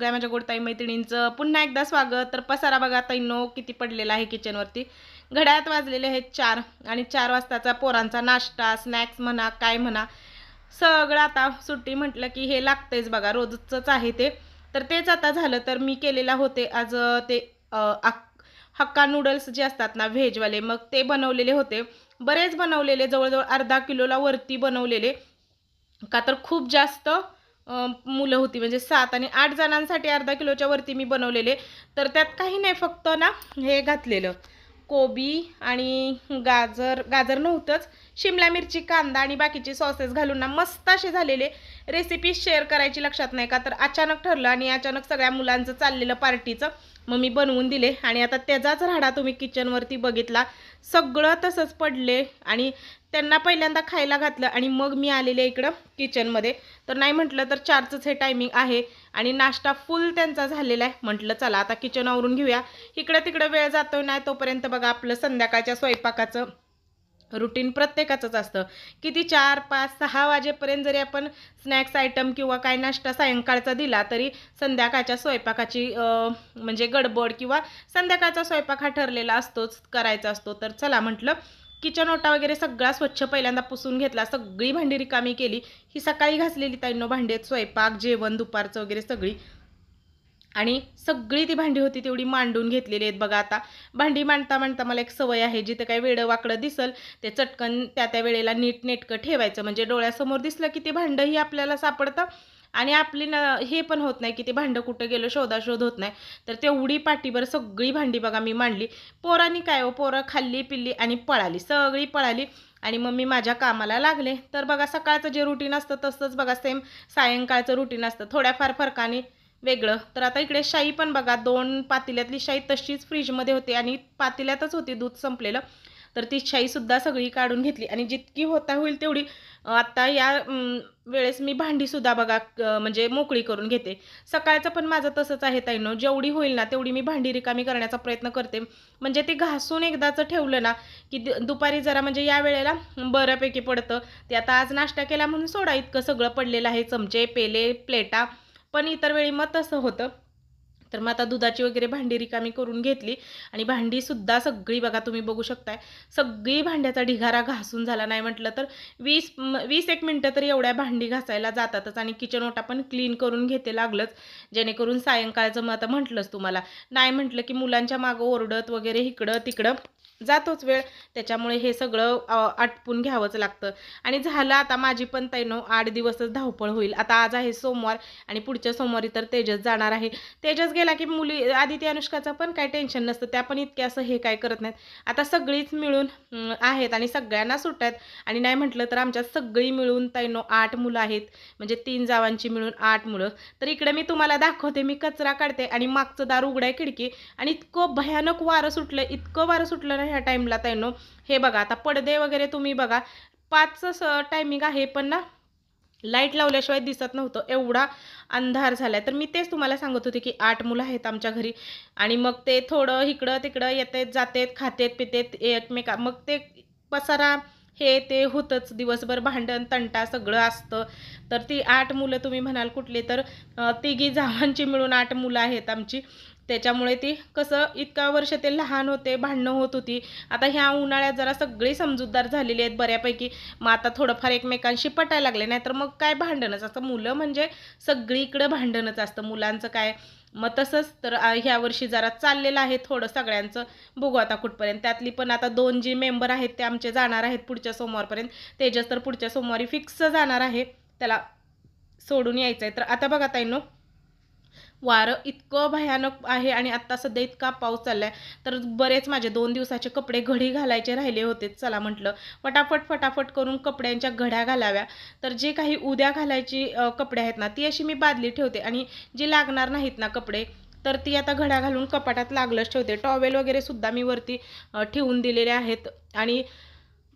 सगळ्या माझ्या गोडताई मैत्रिणींचं पुन्हा एकदा स्वागत. तर पसारा बघा तैनो किती पडलेला आहे किचनवरती घड्याळात वाजलेले आहेत चार आणि चार वाजताचा पोरांचा नाश्ता स्नॅक्स म्हणा काय म्हणा. सगळं आता सुट्टी म्हटलं की हे लागतंयच बघा रोजचंच आहे ते. तर तेच आता झालं तर मी केलेला होते आज ते हक्का नूडल्स जे असतात ना व्हेजवाले मग ते बनवलेले होते. बरेच बनवलेले जवळजवळ अर्धा किलोला वरती बनवलेले. का तर खूप जास्त मुलं होती. म्हणजे सात आणि आठ जणांसाठी अर्धा किलोच्या वरती मी बनवलेले. तर त्यात काही नाही फक्त ना हे घातलेलं. कोबी आणि गाजर गाजर नव्हतंच. शिमला मिरची कांदा आणि बाकीचे सॉसेस घालून ना मस्त असे झालेले रेसिपी शेअर करायची लक्षात नाही का? तर अचानक ठरलं आणि अचानक सगळ्या मुलांचं चाललेलं पार्टीचं मग मी बनवून दिले. आणि आता त्याचाच राडा तुम्ही किचनवरती बघितला. सगळं तसंच पडले आणि त्यांना पहिल्यांदा खायला घातलं आणि मग मी आलेले इकडं किचनमध्ये तर नाही म्हटलं तर चारचंच हे टायमिंग आहे आणि नाश्ता फुल त्यांचा झालेला आहे. म्हटलं चला आता किचन आवरून घेऊया. इकडं तिकडं वेळ जातो नाही तोपर्यंत बघा आपलं संध्याकाळच्या स्वयंपाकाचं रुटीन प्रत्येकाचंच असतं. किती चार पाच सहा वाजेपर्यंत जरी आपण स्नॅक्स आयटम किंवा काय नाश्ता सायंकाळचा दिला तरी संध्याकाळच्या स्वयंपाकाची म्हणजे गडबड किंवा संध्याकाळचा स्वयंपाक हा ठरलेला असतोच करायचा असतो. तर चला म्हटलं किचन ओटा वगैरे सगळा स्वच्छ पहिल्यांदा पुसून घेतला सगळी भांडी रिकामी केली ही सकाळी घासलेली ताईंनो भांडी आहेत स्वयंपाक जेवण दुपारचं वगैरे सगळी. आणि सगळी ती भांडी होती तेवढी मांडून घेतलेली आहेत. बघा आता भांडी मांडता मांडता मला एक सवय आहे जिथे काही वेडं वाकडं दिसल ते चटकन त्या त्या वेळेला नीट नेटकं ठेवायचं. म्हणजे डोळ्यासमोर दिसलं की ते भांडंही आपल्याला सापडतं आणि आपली न हे पण होत नाही की ते भांडं कुठं गेलं शोधाशोध होत नाही. तर तेवढी पाठीभर सगळी भांडी बघा मी मांडली. पोरांनी काय हो पोरं खाल्ली पिल्ली आणि पळाली सगळी पळाली आणि मग मी माझ्या कामाला लागले. तर बघा सकाळचं जे रुटीन असतं तसंच बघा सेम सायंकाळचं रुटीन असतं. थोड्याफार फरकाने वेगळं. तर आता इकडे शाई पण बघा दोन पातेल्यातली शाई तशीच फ्रीजमध्ये होती आणि पातेल्यातच होती दूध संपलेलं. तर ती शाईसुद्धा सगळी काढून घेतली. आणि जितकी होता होईल तेवढी आत्ता आता या वेळेस मी भांडीसुद्धा बघा म्हणजे मोकळी करून घेते. सकाळचं पण माझं तसंच आहे ताईनं. जेवढी होईल ना तेवढी मी भांडी रिकामी करण्याचा प्रयत्न करते. म्हणजे ते घासून एकदाचं ठेवलं ना की दु- दुपारी जरा म्हणजे या वेळेला बऱ्यापैकी पडतं. ते आता आज नाश्ता केला म्हणून सोडा इतकं सगळं पडलेलं आहे चमचे पेले प्लेटा. पण इतर वेळी मग तसं होतं. तर मग आता दुधाची वगैरे भांडी रिकामी करून घेतली. आणि भांडीसुद्धा सगळी बघा तुम्ही बघू शकताय. सगळी भांड्याचा ढिगारा घासून झाला नाही म्हटलं तर वीस वीस एक मिनटं तरी एवढ्या भांडी घासायला जातातच. आणि किचन ओटा पण क्लीन करून घेते लागलंच. जेणेकरून सायंकाळचं मग आता म्हटलंच तुम्हाला. नाही म्हटलं की मुलांच्या मागं ओरडत वगैरे इकडं तिकडं. जातोच वेळ. त्याच्यामुळे हे सगळं आटपून घ्यावंच लागतं. आणि झालं आता माझी पण तैनो आठ दिवसच धावपळ होईल. आता आज आहे सोमवार आणि पुढच्या सोमवारी तर तेजस जाणार आहे. तेजस गेला की मुली आदिती अनुष्काचं पण काही टेन्शन नसतं. त्या पण इतक्या असं हे काय करत नाहीत. आता सगळीच मिळून आहेत आणि सगळ्यांना सुट आहेत. आणि नाही म्हटलं तर आमच्यात सगळी मिळून तैनो आठ मुलं आहेत. म्हणजे तीन जावांची मिळून आठ मुलं. तर इकडे मी तुम्हाला दाखवते मी कचरा काढते आणि मागचं दार उघडाय खिडकी. आणि इतकं भयानक वारं सुटलं इतकं वारं सुटलं नाही ह्या टाईमला तैनो हे बघा आता पडदे वगैरे तुम्ही बघा पाचचं टायमिंग आहे पण ना लाइट लावल्याशिवाय दिसत नव्हतं एवढा अंधार झालाय. तर मी तेच तुम्हाला सांगत होते की आठ मुलं आहेत आमच्या घरी आणि मग ते थोडं इकडं तिकडं येतात जातेत खातेत पितेत एकमेका मग ते पसारा हे ते होतंच दिवसभर भांडण तंटा सगळं असतं. तर ती आठ मुलं तुम्ही म्हणाल कुठले तर तिघी जावांची मिळून आठ मुलं आहेत आमची. त्याच्यामुळे ती कसं इतका वर्ष ते लहान होते भांडणं होत होती. आता ह्या उन्हाळ्यात जरा सगळी समजूतदार झालेली आहेत बऱ्यापैकी. मग आता थोडंफार एकमेकांशी पटायला लागले. नाही तर मग काय भांडणच असतं? मुलं म्हणजे सगळीकडं भांडणच असतं. मुलांचं काय? मग तसंच तर ह्या वर्षी जरा चाललेलं आहे थोडं सगळ्यांचं. बघू आता कुठपर्यंत. त्यातली पण आता दोन जी मेंबर आहेत ते आमचे जाणार आहेत पुढच्या सोमवारपर्यंत. तेजस तर पुढच्या सोमवारी फिक्स जाणार आहे. त्याला सोडून यायचं आहे तर आता बघा ताईनो वारं इतकं भयानक आहे आणि आत्ता सध्या इतका पाऊस चाललाय. तर बरेच माझे दोन दिवसाचे कपडे घडी घालायचे राहिले होते चला म्हटलं. फटाफट फटाफट करून कपड्यांच्या घड्या घालाव्या. तर जे काही उद्या घालायची कपडे आहेत ना ती अशी मी बादली ठेवते आणि जी लागणार नाहीत ना कपडे तर ती आता घड्या घालून कपाटात लागलंच ठेवते. टॉवेल वगैरे सुद्धा मी वरती ठेवून दिलेले आहेत आणि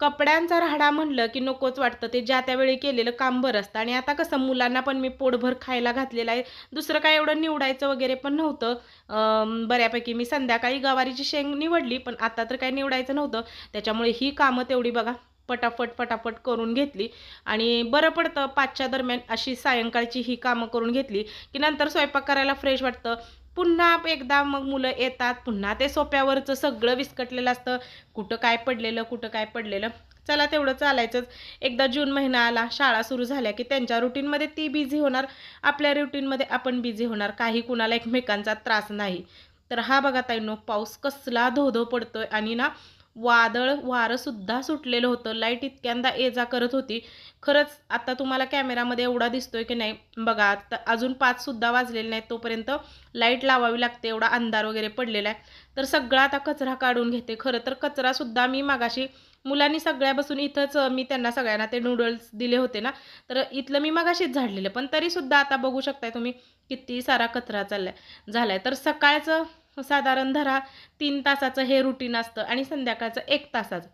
कपड्यांचा राहाडा म्हणलं की नकोच वाटतं. ते ज्या त्यावेळी केलेलं काम बरं असतं. आणि आता कसं मुलांना पण मी पोटभर खायला घातलेलं आहे. दुसरं काय एवढं निवडायचं वगैरे पण नव्हतं. बऱ्यापैकी मी संध्याकाळी गवारीची शेंग निवडली पण आता तर काय निवडायचं नव्हतं. त्याच्यामुळे ही कामं तेवढी बघा पटापट पटापट करून घेतली. आणि बरं पडतं पाचच्या दरम्यान अशी सायंकाळची ही कामं करून घेतली की नंतर स्वयंपाक करायला फ्रेश वाटतं. पुन्हा एकदा मग मुलं येतात पुन्हा ते सोप्यावरचं सगळं विस्कटलेलं असतं. कुठं काय पडलेलं कुठं काय पडलेलं. चला तेवढं चालायचंच. एकदा जून महिना आला शाळा सुरू झाल्या की त्यांच्या रुटीनमध्ये ती बिझी होणार. आपल्या रुटीनमध्ये आपण बिझी होणार. काही कुणाला एकमेकांचा त्रास नाही. तर हा बघा ताईनो पाऊस कसला धो धो पडतोय. आणि ना वादळ वारंसुद्धा सुटलेलं होतं. लाइट इतक्यांदा ये जा करत होती. खरंच आता तुम्हाला कॅमेरामध्ये एवढा दिसतोय की नाही बघा आता अजून पाचसुद्धा वाजलेले नाहीत तोपर्यंत लाइट लावावी लागते एवढा अंधार वगैरे पडलेला आहे. तर सगळा आता कचरा काढून घेते. खरं तर कचरासुद्धा मी मागाशी मुलांनी सगळ्या बसून इथंच मी त्यांना सगळ्यांना ते नूडल्स दिले होते ना. तर इथलं मी मागाशीच झाडलेलं पण तरीसुद्धा आता बघू शकताय तुम्ही किती सारा कचरा चाललाय झालाय. तर सकाळचं साधारण धरा तीन तासाचं हे रुटीन असतं आणि संध्याकाळचं एक तासाचं.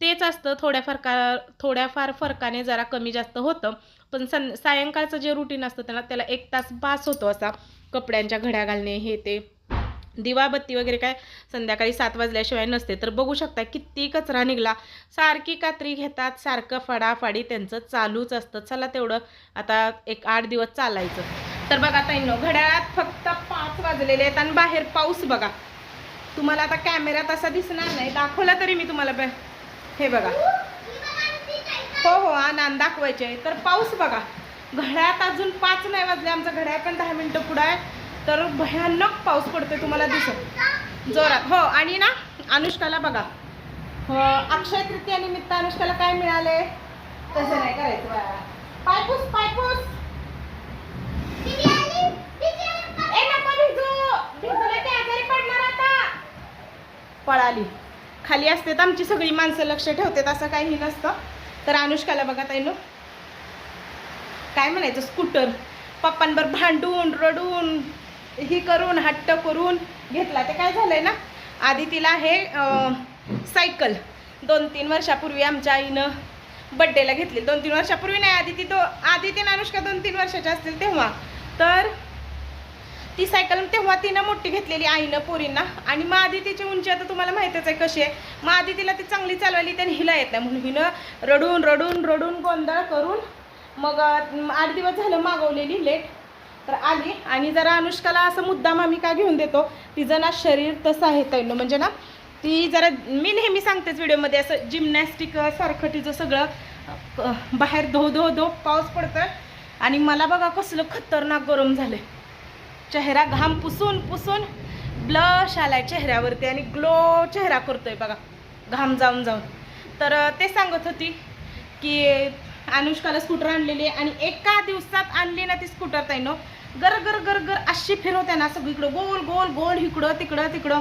तेच असतं थोड्याफार का थोड्याफार फरकाने जरा कमी जास्त होतं पण सं सायंकाळचं जे रुटीन असतं त्याला त्याला एक तास बास होतो असा. कपड्यांच्या घड्या घालणे हे ते. दिवाबत्ती वगैरे काय संध्याकाळी सात वाजल्याशिवाय नसते. तर बघू शकता किती कचरा निघला. सारखी कात्री घेतात सारखं फडाफाडी त्यांचं चालूच असतं. चला तेवढं आता एक आठ दिवस चालायचं. तर बघा ताईनो घड्याळात फक्त पाच वाजलेले आहेत आणि बाहेर पाऊस बघा. तुम्हाला आता कॅमेऱ्यात असा दिसणार नाही. दाखवला तरी मी तुम्हाला हे बघा. हो हो आनंद दाखवायचे आहे. तर पाऊस बघा. घड्याळात अजून पाच नाही वाजले. आमचं घड्याळ पण दहा मिनिटं पुढं आहे. तर भयानक पाऊस पडतोय तुम्हाला दिसत. जोरात. हो आणि ना अनुष्काला बघा. हो अक्षय तृतीया निमित्त अनुष्काला काय मिळाले? तसं नाही करायचं पायपूस पायपूस ए नको भिजू भिजलं ते आजारी पडणार आता पळाली. खाली असते तर आमची सगळी माणसं लक्ष ठेवतात असं काही नसतं. तर अनुष्काला बघा ताईनो. काय म्हणायचं? स्कूटर. पप्पांवर भांडून रडून ही करून हट्ट करून घेतला. ते काय झालंय ना? आधी तिला हे सायकल. दोन तीन वर्षापूर्वी आमच्या आईनं बड्डेला घेतली. दोन तीन वर्षापूर्वी नाही आधी ती दो आधी तीन अनुष्का दोन तीन वर्षाच्या असतील तेव्हा. तर ती सायकल तेव्हा तिनं मोठी घेतलेली आईनं पोरींना. आणि मग आधी तिची उंची आता तुम्हाला माहितीच आहे कशी आहे. मग आधी तिला ती चांगली चालवली त्याने हिला येत नाही. म्हणून हिनं रडून रडून रडून गोंधळ करून मग आठ दिवस झालं मागवलेली लेट. तर आली आणि जरा अनुष्काला असं मुद्दाम आम्ही का घेऊन देतो? तिचं ना शरीर तसं आहे तैनं म्हणजे ना ती जरा मी नेहमी सांगतेच व्हिडिओमध्ये असं जिमनॅस्टिक सारखं तिचं सगळं बाहेर धो धो धो पाऊस पडतं आणि मला बघा कसलं खतरनाक गरम झालंय. चेहरा घाम पुसून पुसून ब्लश आलाय चेहऱ्यावरती आणि ग्लो चेहरा करतोय बघा. घाम जाऊन जाऊन. तर ते सांगत होती की अनुष्काला स्कूटर आणलेली आहे आणि एका दिवसात आणली ना ती स्कूटर ताईनो. गर गर गर गर अशी फिरवते ना सगळीकडं. गोल गोल गोल इकडं तिकडं तिकडं.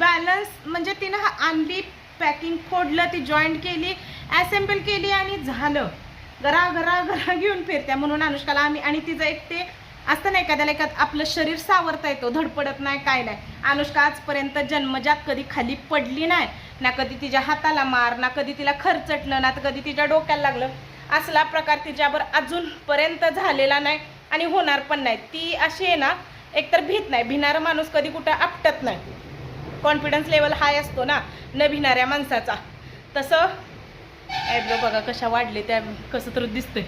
बॅलन्स म्हणजे तिनं आणली पॅकिंग फोडलं ती जॉईंट केली असेंबल केली आणि झालं. घरा घरा घरा घेऊन फिरत्या म्हणून अनुष्काला आम्ही आणि तिचं एक ते असतं नाही एखाद्याला एखाद आपलं शरीर सावरता येतो धडपडत नाही काय नाही. अनुष्का आजपर्यंत जन्मजात कधी खाली पडली नाही ना कधी तिच्या हाताला मार ना कधी तिला खरचटलं ना कधी तिच्या डोक्याला लागलं. असला प्रकार तिच्यावर अजूनपर्यंत झालेला नाही आणि होणार पण नाही. ती अशी आहे ना एकतर भीत नाही. भिणारा माणूस कधी कुठं आपटत नाही. कॉन्फिडन्स लेवल हाय असतो ना न भिणाऱ्या माणसाचा. तसं ॲब्रो बघा कशा वाढले त्या कसं तर दिसतंय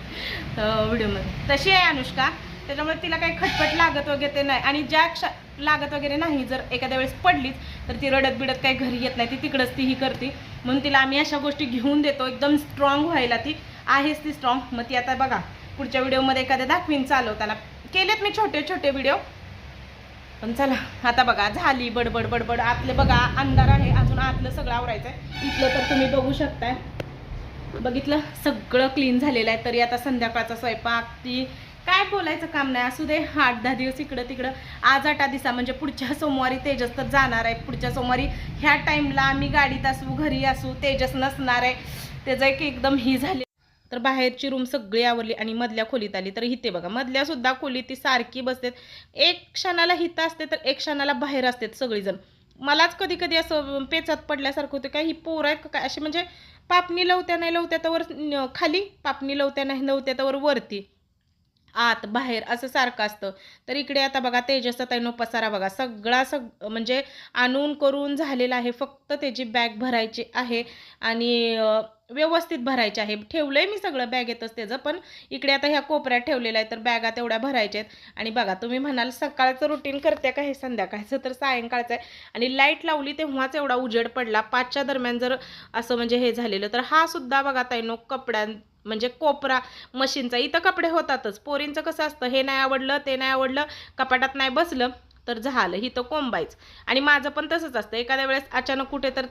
व्हिडिओमध्ये तशी आहे अनुष्का. त्याच्यामुळे तिला काही खटपट लागत वगैरे नाही. आणि ज्या क्ष लागत वगैरे नाही जर एखाद्या वेळेस पडलीच तर ती रडत बिडत काही घरी येत नाही. ती तिकडंच ती ही करते. म्हणून तिला आम्ही अशा गोष्टी घेऊन देतो. एकदम स्ट्रॉंग व्हायला ती आहेच ती स्ट्रॉंग मग ती आता बघा पुढच्या व्हिडिओमध्ये एखाद्या दाखवीन चालवताना केलेत मी छोटे छोटे व्हिडिओ. पण चला आता बघा झाली बडबड बडबड. आतले बघा अंधार आहे. अजून आतलं सगळं आवरायचं आहे इथलं तर तुम्ही बघू शकताय. बघितलं? सगळं क्लीन झालेलं आहे. तरी आता संध्याकाळचा स्वयंपाक ती काय बोलायचं काम नाही. असू दे आठ दहा दिवस इकडं तिकडं. आज आठ दिवसा म्हणजे पुढच्या सोमवारी तेजस तर जाणार आहे. पुढच्या सोमवारी ह्या टाईमला आम्ही गाडीत असू घरी असू तेजस नसणार आहे. त्याचं एक एकदम ही झाली. तर बाहेरची रूम सगळी आवरली आणि मधल्या खोलीत आली. तर इथे बघा मधल्यासुद्धा खोलीत ती सारखी बसते एक क्षणाला हिथं असते तर एक क्षणाला बाहेर असतात सगळीजण. मलाच कधी कधी असं पेचात पडल्यासारखं होतं. काय ही पोर आहेत काय? अशी म्हणजे पापणी लवत्या नाही लवत्या तर वर खाली पापणी लवत्या नाही लवत्या तर वर वरती. आत बाहेर असं सारखं असतं. तर इकडे आता बघा तेजसचा तैनो पसारा बघा. सगळा सग म्हणजे आणून करून झालेला आहे. फक्त त्याची बॅग भरायची आहे आणि व्यवस्थित भरायचे आहे. ठेवलं आहे मी सगळं बॅगेतच त्याचं पण इकडे आता ह्या कोपऱ्यात ठेवलेलं आहे तर बॅगा तेवढ्या भरायच्या आहेत. आणि बघा तुम्ही म्हणाल सकाळचं रुटीन करते का हे? संध्याकाळचं तर सायंकाळचं आहे. आणि लाइट लावली तेव्हाच एवढा उजेड पडला. पाचच्या दरम्यान जर असं म्हणजे हे झालेलं तर हा सुद्धा बघा ताईनो कपड्यां म्हणजे कोपरा मशीनचा. इथं कपडे होतातच. पोरींचं कसं असतं हे नाही आवडलं ते नाही आवडलं कपाटात नाही बसलं तर झालं ही तर कोंबायच आणि माझं पण तसंच असतं. एखाद्या वेळेस अचानक कुठे तर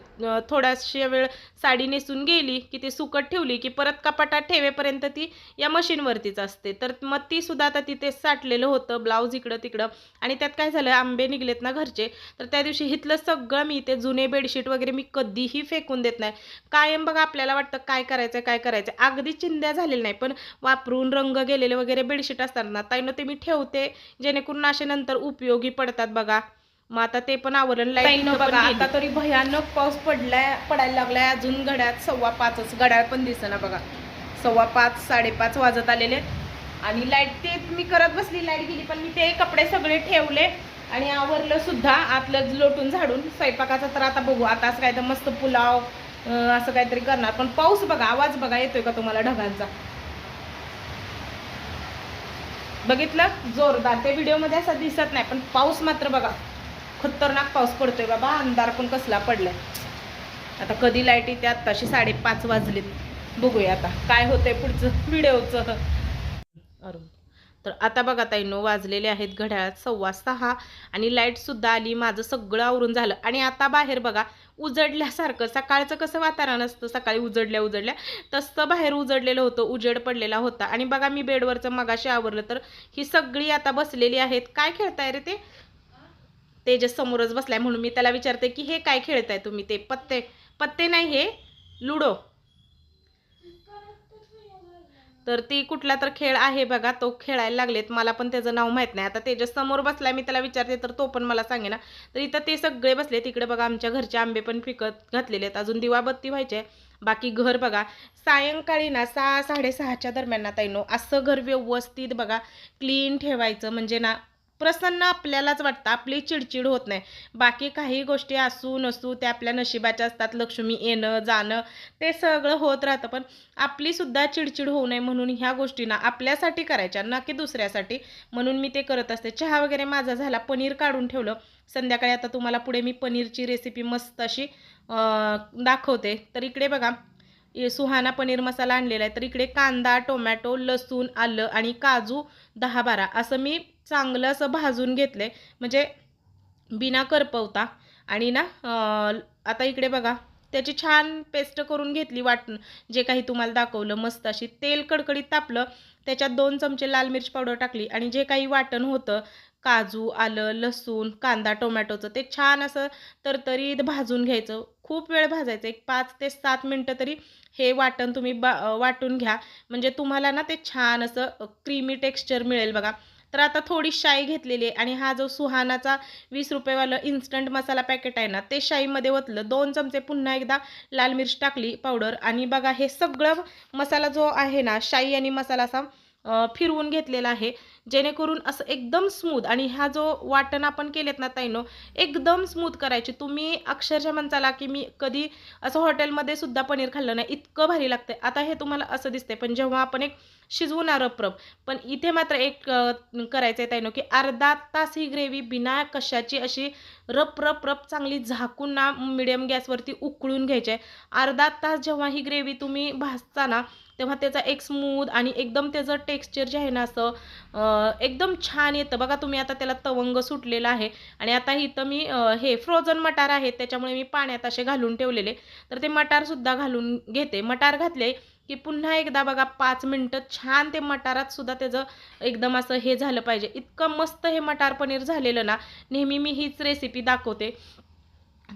थोड्याशा वेळ साडी नेसून गेली की ती सुकट ठेवली की परत कपाटात ठेवेपर्यंत ती या मशीनवरतीच असते. तर मग ती सुद्धा आता तिथे साठलेलं होतं ब्लाऊज इकडं तिकडं. आणि त्यात काय झालं आंबे निघलेत ना घरचे. तर त्या दिवशी हिथलं सगळं मी ते जुने बेडशीट वगैरे मी कधीही फेकून देत नाही. कायम बघा आपल्याला वाटतं काय करायचं काय करायचं अगदी चिंध्या झालेल्या नाही पण वापरून रंग गेलेले वगैरे बेडशीट असतात ना ताईनं ते मी ठेवते जेणेकरून असे नंतर उपयोगी पडतात बघा. मग आता ते पण आवरण लाइट बघा. आता तरी भयानक पाऊस पडलाय पडायला लागलाय. अजून घड्यात सव्वा पाचच घड्याळ पण दिसेना बघा. सव्वा पाच साडेपाच वाजत आलेले. आणि लाइट ते मी करत बसली लाइट गेली पण मी ते कपडे सगळे ठेवले. आणि आवरलं सुद्धा आतलं लोटून झाडून. स्वयंपाकाचा तर आता बघू. आता असं काय तर मस्त पुलाव असं काहीतरी करणार. पण पाऊस बघा आवाज बघा येतोय का तुम्हाला ढगांचा? बघितलं? जोरदार. ते व्हिडिओमध्ये असा दिसत नाही पण पाऊस मात्र बघा. खतरनाक पाऊस पडतोय बाबा. अंधार पण कसला पडलाय. आता कधी लाइट येते आत्ताशी साडेपाच वाजलेत. बघूया आता काय होतंय पुढचं व्हिडिओचं अरुण. तर आता बघा ताईनो वाजलेले आहेत घड्याळात सव्वा सहा. आणि लाईटसुद्धा आली माझं सगळं आवरून झालं. आणि आता बाहेर बघा उजडल्यासारखं. सकाळचं कसं वातावरण असतं? सकाळी उजडल्या उजडल्या. तसं बाहेर उजडलेलं होतं उजेड पडलेला होता. आणि बघा मी बेडवरचं मगाशी आवरलं तर ही सगळी आता बसलेली आहेत. काय खेळताय रे ते? तेजस समोरच बसलाय म्हणून मी त्याला विचारते की हे काय खेळताय तुम्ही ते? पत्ते पत्ते नाही हे. लुडो. तर ती कुठला तर खेळ आहे बघा तो खेळायला लागलेत. मला पण त्याचं नाव माहीत नाही. आता तेजस समोर बसलाय मी त्याला विचारते तर तो पण मला सांगेना. तर इथं ते सगळे बसले तिकडे बघा आमच्या घरचे आंबे पण पिकत घातलेले आहेत. अजून दिवाबत्ती व्हायचे बाकी घर बघा सायंकाळी ना सहा साडेसहाच्या दरम्यान ना ताईनो असं घर व्यवस्थित बघा क्लीन ठेवायचं. म्हणजे ना प्रसन्न आपल्यालाच वाटतं. आपली चिडचिड होत नाही. बाकी काही गोष्टी असू नसू त्या आपल्या नशिबाच्या असतात. लक्ष्मी येणं जाणं ते सगळं होत राहतं. पण आपलीसुद्धा चिडचिड होऊ नये म्हणून ह्या गोष्टींना आपल्यासाठी करायच्या ना की दुसऱ्यासाठी. म्हणून मी ते करत असते. चहा वगैरे माझा झाला. पनीर काढून ठेवलं. संध्याकाळी आता तुम्हाला पुढे मी पनीरची रेसिपी मस्त अशी दाखवते. तर इकडे बघा. सुहाना पनीर मसाला आणलेला आहे. तर इकडे कांदा टोमॅटो लसूण आलं आणि काजू दहा बारा. असं मी चांगलं असं भाजून घेतलं म्हणजे बिना करपवता. आणि ना आता इकडे बघा त्याची छान पेस्ट करून घेतली वाटण जे काही तुम्हाला दाखवलं मस्त अशी तेल कडकडीत तापलं त्याच्यात दोन चमचे लाल मिरची पावडर टाकली आणि जे काही वाटण होतं काजू आलं लसूण कांदा टोमॅटोचं ते छान असं तरतरीत भाजून घ्यायचं. खूप वेळ भाजायचं एक पाच ते सात मिनटं तरी हे वाटण तुम्ही बा वाटून घ्या. म्हणजे तुम्हाला ना ते छान असं क्रीमी टेक्स्चर मिळेल बघा. तर आता थोडी शाई घेतलेली आहे. आणि हा जो सुहानाचा वीस रुपयेवालं इन्स्टंट मसाला पॅकेट आहे ना ते शाईमध्ये ओतलं. दोन चमचे पुन्हा एकदा लाल मिर्च टाकली पावडर आणि बघा हे सगळं मसाला जो आहे ना शाई आणि मसाला असा फिरवून घेतलेला आहे. जेणेकरून असं एकदम स्मूथ आणि हा जो वाटण आपण केलेत ना ताईनो एकदम स्मूथ करायची. तुम्ही अक्षरशः म्हणताला की मी कधी असं हॉटेलमध्ये सुद्धा पनीर खाल्लं नाही इतकं भारी लागतं आता हे तुम्हाला असं दिसतंय पण जेव्हा आपण एक शिजवून रपरप पण इथे मात्र एक करायचं आहे ताईनो की अर्धा तास ही ग्रेव्ही बिना कशाची अशी रप रप रप चांगली झाकून ना मिडियम गॅसवरती उकळून घ्यायची आहे अर्धा तास जेव्हा ही ग्रेव्ही तुम्ही भासताना तेव्हा त्याचा एक स्मूथ आणि एकदम त्याचं टेक्स्चर जे आहे ना असं एकदम छान येतं. बघा तुम्ही आता त्याला तवंग सुटलेला आहे आणि आता इथं मी हे फ्रोझन मटार आहेत त्याच्यामुळे मी पाण्यात असे घालून ठेवलेले. तर ते मटारसुद्धा घालून घेते. मटार घातले की पुन्हा एकदा बघा पाच मिनटं छान ते मटारात सुद्धा त्याचं एकदम असं हे झालं पाहिजे. इतकं मस्त हे मटार पनीर झालेलं ना नेहमी मी हीच रेसिपी दाखवते.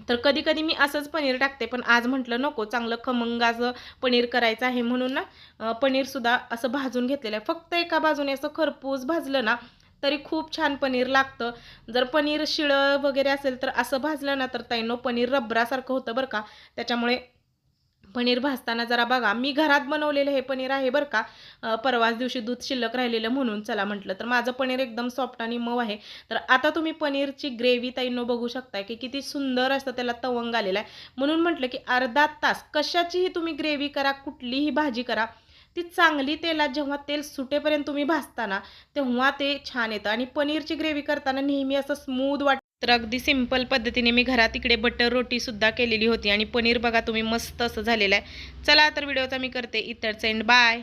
तर कधी कधी मी असंच पनीर टाकते पण आज म्हटलं नको चांगलं खमंगाचं पनीर करायचं आहे म्हणून ना पनीरसुद्धा असं भाजून घेतलेलं आहे. फक्त एका बाजूने असं खरपूस भाजलं ना तरी खूप छान पनीर लागतं. जर पनीर शिळं वगैरे असेल तर असं भाजलं ना तर ताईनो पनीर रबरासारखं होतं बरं का. त्याच्यामुळे पनीर भाजताना जरा बघा. मी घरात बनवलेलं हे पनीर आहे बरं का. परवाच दिवशी दूध शिल्लक राहिलेलं म्हणून चला म्हटलं तर माझं पनीर एकदम सॉफ्ट आणि मऊ आहे. तर आता तुम्ही पनीरची ग्रेव्ही ताईंनो बघू शकताय की किती सुंदर असतं त्याला तवंग आलेला आहे. म्हणून म्हटलं की अर्धा तास कशाचीही तुम्ही ग्रेव्ही करा कुठलीही भाजी करा ती चांगली तेलात जेव्हा तेल सुटेपर्यंत तुम्ही भाजताना तेव्हा ते छान येतं. आणि पनीरची ग्रेव्ही करताना नेहमी असं स्मूद वाटतं. तर अगदी सिंपल पद्धतीने मी घरात इकडे बटर रोटीसुद्धा केलेली होती आणि पनीर बघा तुम्ही मस्त असं झालेलं आहे. चला तर व्हिडिओचा मी करते. इतर एंड बाय